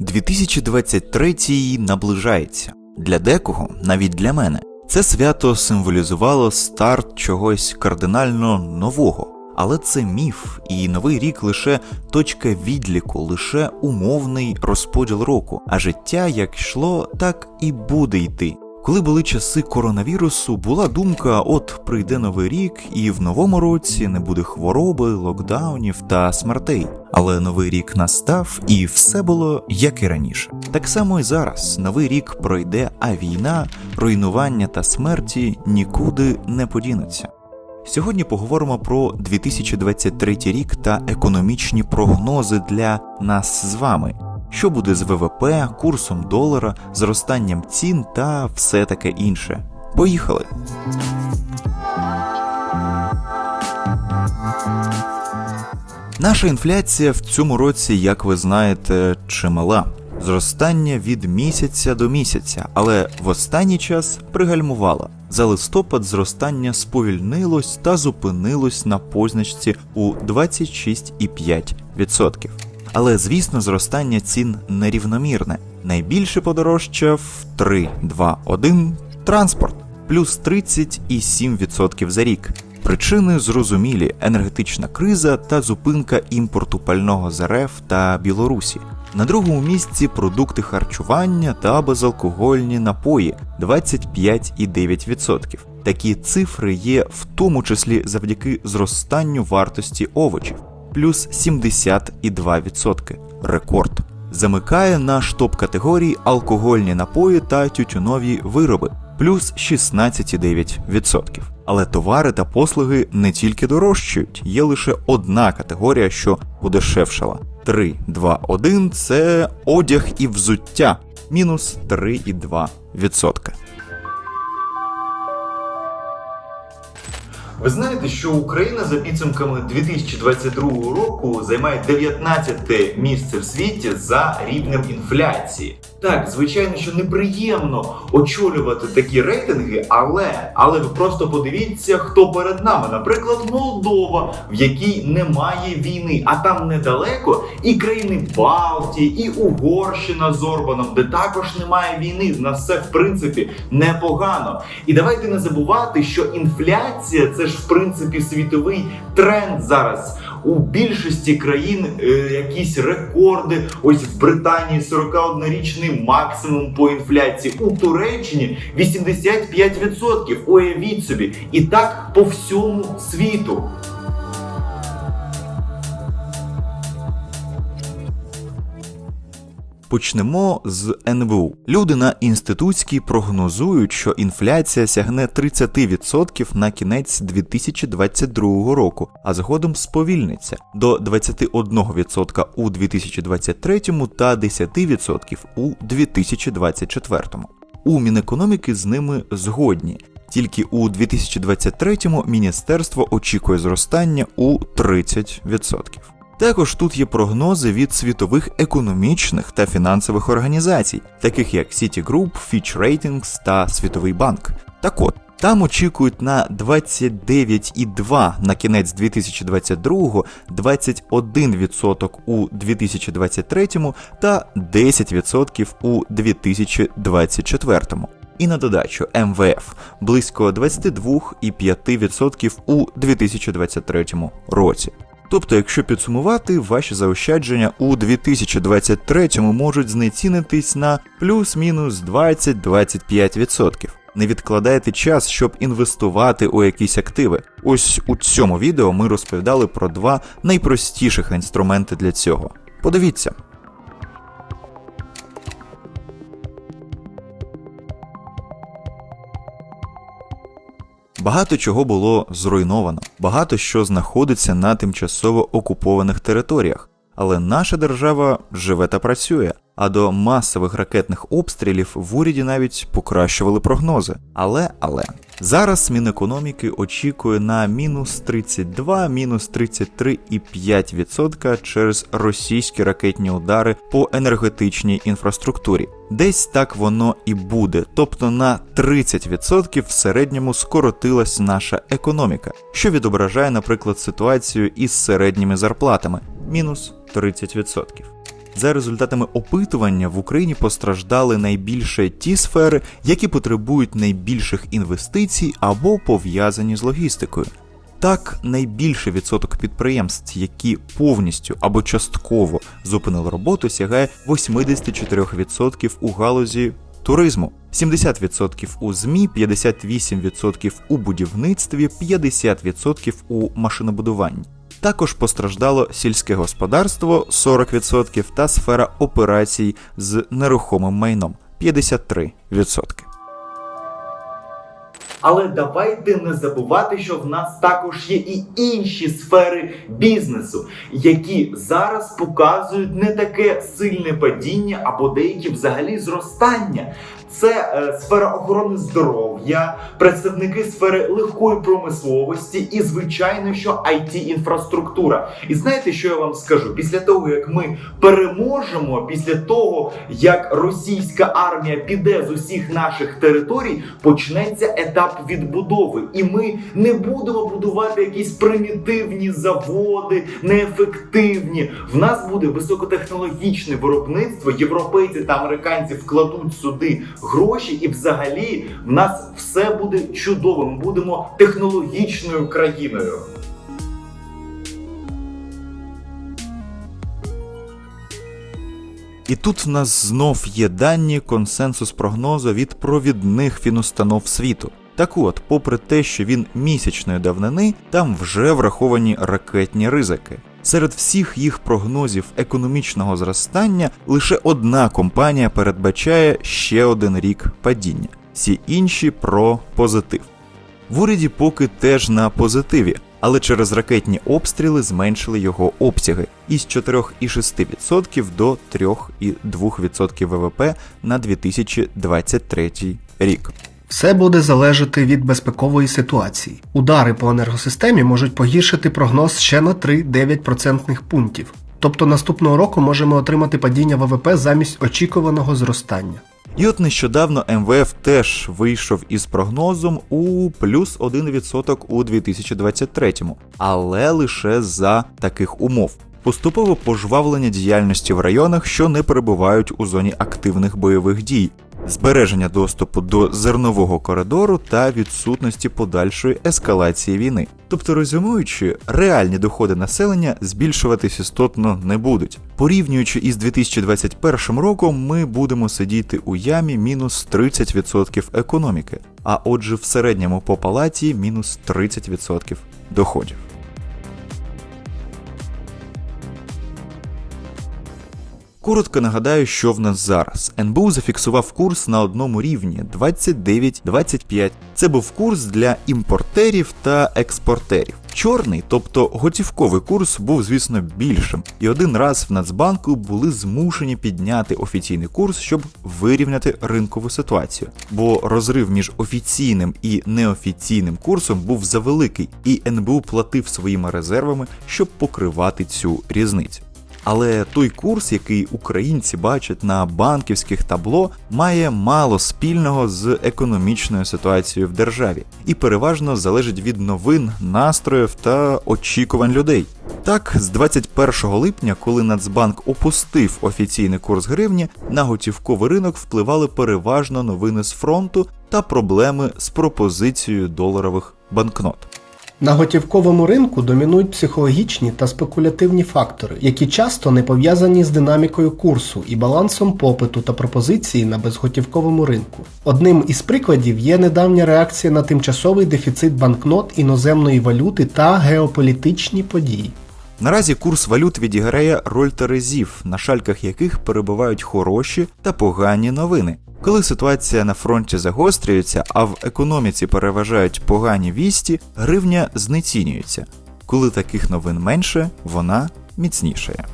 2023 наближається. Для декого, навіть для мене, це свято символізувало старт чогось кардинально нового. Але це міф, і новий рік лише точка відліку, лише умовний розподіл року, а життя як йшло, так і буде йти. Коли були часи коронавірусу, була думка: от прийде новий рік, і в новому році не буде хвороби, локдаунів та смертей. Але новий рік настав, і все було як і раніше. Так само і зараз новий рік пройде, а війна, руйнування та смерті нікуди не подінуться. Сьогодні поговоримо про 2023 рік та економічні прогнози для нас з вами. Що буде з ВВП, курсом долара, зростанням цін та все таке інше. Поїхали! Наша інфляція в цьому році, як ви знаєте, чимала. Зростання від місяця до місяця, але в останній час пригальмувала. За листопад зростання сповільнилось та зупинилось на позначці у 26,5%. Але звісно, зростання цін нерівномірне. Найбільше подорожчав 3, 2, 1 транспорт плюс 30,7% за рік. Причини зрозумілі: енергетична криза та зупинка імпорту пального з РФ та Білорусі. На другому місці продукти харчування та безалкогольні напої 25,9%. Такі цифри є в тому числі завдяки зростанню вартості овочів плюс 70,2%. Рекорд. Замикає наш топ категорії алкогольні напої та тютюнові вироби плюс 16,9%. Але товари та послуги не тільки дорожчають, є лише одна категорія, що подешевшала. 3, 2, 1 – це одяг і взуття мінус 3,2%. Ви знаєте, що Україна за підсумками 2022 року займає 19 місце в світі за рівнем інфляції. Так, звичайно, що неприємно очолювати такі рейтинги, але але ви просто подивіться, хто перед нами. Наприклад, Молдова, в якій немає війни, а там недалеко і країни Балтії, і Угорщина з Орбаном, де також немає війни. В нас все в принципі непогано. І давайте не забувати, що інфляція це ж в принципі світовий тренд зараз. У більшості країн е, якісь рекорди. Ось в Британії 41-річний максимум по інфляції. У Туреччині 85%. Уявіть собі. І так по всьому світу. Почнемо з НБУ. Люди на інститутській прогнозують, що інфляція сягне 30% на кінець 2022 року, а згодом сповільниться до 21% у 2023 та 10% у 2024. У Мінекономіки з ними згодні. Тільки у 2023-му міністерство очікує зростання у 30%. Також тут є прогнози від світових економічних та фінансових організацій, таких як Citigroup, Fitch Ratings та Світовий банк. Так от, там очікують на 29,2 на кінець 2022, 21% у 2023 та 10% у 2024. І на додачу МВФ близько 22,5% у 2023 році. Тобто, якщо підсумувати, ваші заощадження у 2023 можуть знецінитись на плюс-мінус 20-25%. Не відкладайте час, щоб інвестувати у якісь активи. Ось у цьому відео ми розповідали про два найпростіших інструменти для цього. Подивіться. Багато чого було зруйновано, багато що знаходиться на тимчасово окупованих територіях. Але наша держава живе та працює. А до масових ракетних обстрілів в уряді навіть покращували прогнози. Але але зараз Мінекономіки очікує на мінус 32, мінус 33,5% через російські ракетні удари по енергетичній інфраструктурі. Десь так воно і буде, тобто на 30% в середньому скоротилась наша економіка, що відображає, наприклад, ситуацію із середніми зарплатами мінус 30%. За результатами опитування в Україні постраждали найбільше ті сфери, які потребують найбільших інвестицій або пов'язані з логістикою. Так, найбільший відсоток підприємств, які повністю або частково зупинили роботу, сягає 84% у галузі туризму, 70% у ЗМІ, 58% у будівництві, 50% у машинобудуванні. Також постраждало сільське господарство 40% та сфера операцій з нерухомим майном 53%. Але давайте не забувати, що в нас також є і інші сфери бізнесу, які зараз показують не таке сильне падіння або деякі взагалі зростання. Це е, сфера охорони здоров'я, представники сфери легкої промисловості і, звичайно, що it інфраструктура. І знаєте, що я вам скажу? Після того, як ми переможемо, після того, як російська армія піде з усіх наших територій, почнеться етап відбудови. І ми не будемо будувати якісь примітивні заводи, неефективні. В нас буде високотехнологічне виробництво. Європейці та американці вкладуть сюди гроші, і взагалі в нас все буде чудово. Ми будемо технологічною країною. І тут в нас знов є дані консенсус прогнозу від провідних фінустанов світу. Так от, попри те, що він місячної давнини, там вже враховані ракетні ризики. Серед всіх їх прогнозів економічного зростання лише одна компанія передбачає ще один рік падіння, всі інші про позитив. В уряді поки теж на позитиві, але через ракетні обстріли зменшили його обсяги із 4,6% до 3,2% ВВП на 2023 рік. Все буде залежати від безпекової ситуації. Удари по енергосистемі можуть погіршити прогноз ще на 3-9% пунктів. Тобто наступного року можемо отримати падіння ВВП замість очікуваного зростання. І от нещодавно МВФ теж вийшов із прогнозом у плюс 1% у 2023, але лише за таких умов. Поступове пожвавлення діяльності в районах, що не перебувають у зоні активних бойових дій, збереження доступу до зернового коридору та відсутності подальшої ескалації війни. Тобто, резюмуючи, реальні доходи населення збільшуватись істотно не будуть. Порівнюючи із 2021 роком, ми будемо сидіти у ямі мінус 30% економіки, а отже, в середньому по палаті мінус 30% доходів. Коротко нагадаю, що в нас зараз. НБУ зафіксував курс на одному рівні 29-25. Це був курс для імпортерів та експортерів. Чорний, тобто готівковий курс, був, звісно, більшим, і один раз в Нацбанку були змушені підняти офіційний курс, щоб вирівняти ринкову ситуацію. Бо розрив між офіційним і неофіційним курсом був завеликий, і НБУ платив своїми резервами, щоб покривати цю різницю. Але той курс, який українці бачать на банківських табло, має мало спільного з економічною ситуацією в державі і переважно залежить від новин, настроїв та очікувань людей. Так, з 21 липня, коли Нацбанк опустив офіційний курс гривні, на готівковий ринок впливали переважно новини з фронту та проблеми з пропозицією доларових банкнот. На готівковому ринку домінують психологічні та спекулятивні фактори, які часто не пов'язані з динамікою курсу і балансом попиту та пропозиції на безготівковому ринку. Одним із прикладів є недавня реакція на тимчасовий дефіцит банкнот іноземної валюти та геополітичні події. Наразі курс валют відіграє роль терезів, на шальках яких перебувають хороші та погані новини. Коли ситуація на фронті загострюється, а в економіці переважають погані вісті, гривня знецінюється. Коли таких новин менше, вона міцнішає.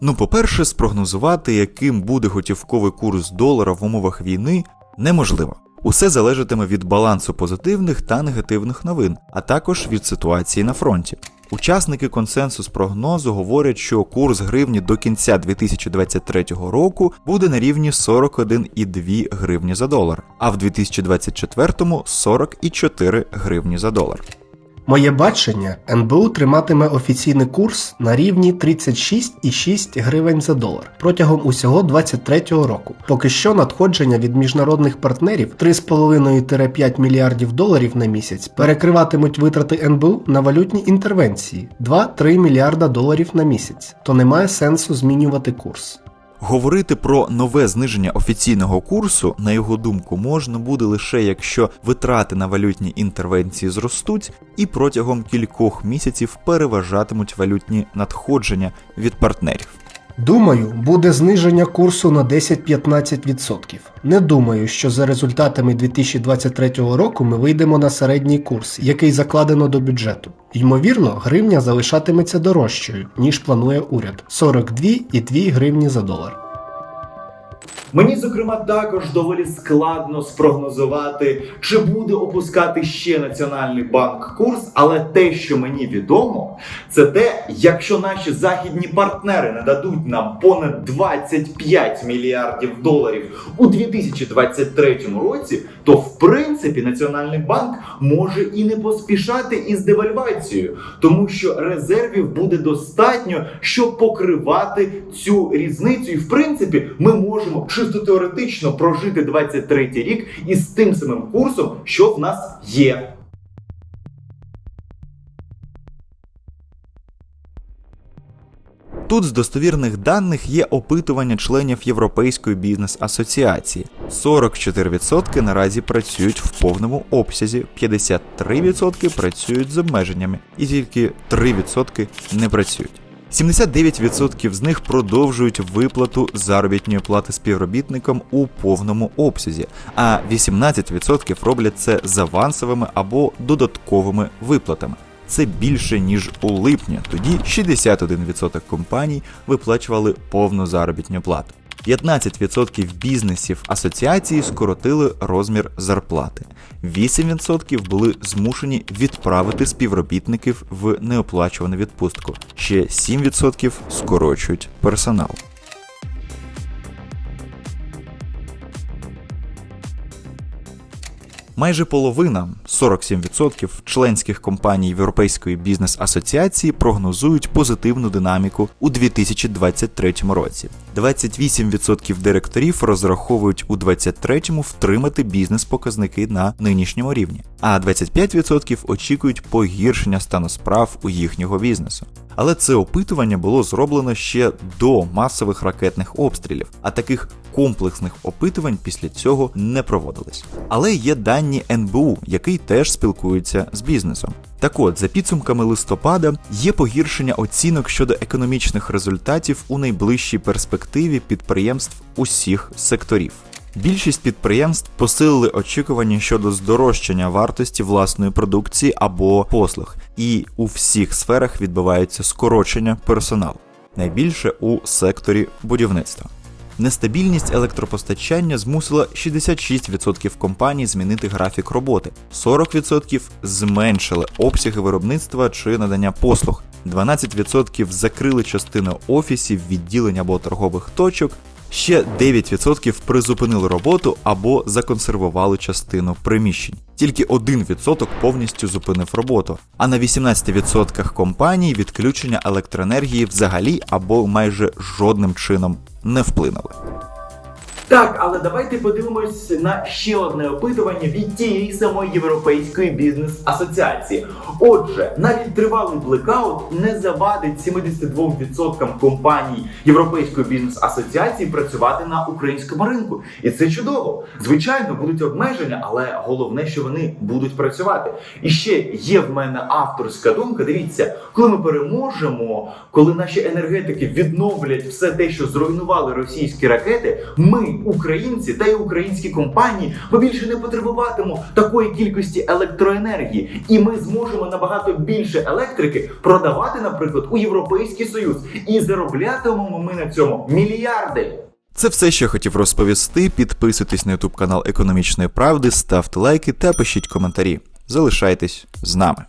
Ну, по-перше, спрогнозувати, яким буде готівковий курс долара в умовах війни, неможливо. Усе залежатиме від балансу позитивних та негативних новин, а також від ситуації на фронті. Учасники консенсус прогнозу говорять, що курс гривні до кінця 2023 року буде на рівні 41,2 гривні за долар, а в 2024 44 гривні за долар. Моє бачення НБУ триматиме офіційний курс на рівні 36,6 гривень за долар протягом усього 2023 року. Поки що надходження від міжнародних партнерів 3,5-5 мільярдів доларів на місяць перекриватимуть витрати НБУ на валютні інтервенції 2-3 мільярда доларів на місяць, то немає сенсу змінювати курс. Говорити про нове зниження офіційного курсу, на його думку, можна буде лише якщо витрати на валютні інтервенції зростуть і протягом кількох місяців переважатимуть валютні надходження від партнерів. Думаю, буде зниження курсу на 10-15%. Не думаю, що за результатами 2023 року ми вийдемо на середній курс, який закладено до бюджету. Ймовірно, гривня залишатиметься дорожчою, ніж планує уряд 42,2 гривні за долар. Мені, зокрема, також доволі складно спрогнозувати, чи буде опускати ще Національний банк курс, але те, що мені відомо, це те, якщо наші західні партнери нададуть нам понад 25 мільярдів доларів у 2023 році, то в принципі Національний банк може і не поспішати із девальвацією, тому що резервів буде достатньо, щоб покривати цю різницю. І в принципі, ми можемо чисто теоретично прожити 23 рік із тим самим курсом, що в нас є. Тут з достовірних даних є опитування членів Європейської бізнес-асоціації. 44% наразі працюють в повному обсязі, 53% працюють з обмеженнями, і тільки 3% не працюють. 79% з них продовжують виплату заробітної плати співробітникам у повному обсязі, а 18% роблять це з авансовими або додатковими виплатами. Це більше ніж у липні. Тоді 61% компаній виплачували повну заробітну плату. 15% бізнесів асоціації скоротили розмір зарплати. 8% були змушені відправити співробітників в неоплачувану відпустку. Ще 7% скорочують персонал. Майже половина 47% членських компаній Європейської бізнес-асоціації прогнозують позитивну динаміку у 2023 році. 28% директорів розраховують у 2023 втримати бізнес-показники на нинішньому рівні, а 25% очікують погіршення стану справ у їхнього бізнесу. Але це опитування було зроблено ще до масових ракетних обстрілів, а таких комплексних опитувань після цього не проводились. Але є дані НБУ, який теж спілкується з бізнесом. Так от, за підсумками листопада, є погіршення оцінок щодо економічних результатів у найближчій перспективі підприємств усіх секторів. Більшість підприємств посилили очікування щодо здорожчання вартості власної продукції або послуг, і у всіх сферах відбувається скорочення персоналу, найбільше у секторі будівництва. Нестабільність електропостачання змусила 66% компаній змінити графік роботи, 40% зменшили обсяги виробництва чи надання послуг, 12% закрили частину офісів, відділень або торгових точок. Ще 9% призупинили роботу або законсервували частину приміщень. Тільки 1% повністю зупинив роботу. А на 18% компаній відключення електроенергії взагалі або майже жодним чином не вплинули. Так, але давайте подивимось на ще одне опитування від тієї самої європейської бізнес-асоціації. Отже, навіть тривалий блекаут не завадить 72% компаній Європейської бізнес-асоціації працювати на українському ринку. І це чудово. Звичайно, будуть обмеження, але головне, що вони будуть працювати. І ще є в мене авторська думка. Дивіться, коли ми переможемо, коли наші енергетики відновлять все те, що зруйнували російські ракети, ми, українці та й українські компанії, ми більше не потребуватимемо такої кількості електроенергії, і ми зможемо набагато більше електрики продавати, наприклад, у Європейський Союз, і зароблятимемо ми на цьому мільярди. Це все, що я хотів розповісти. Підписуйтесь на YouTube канал Економічної Правди, ставте лайки та пишіть коментарі. Залишайтесь з нами.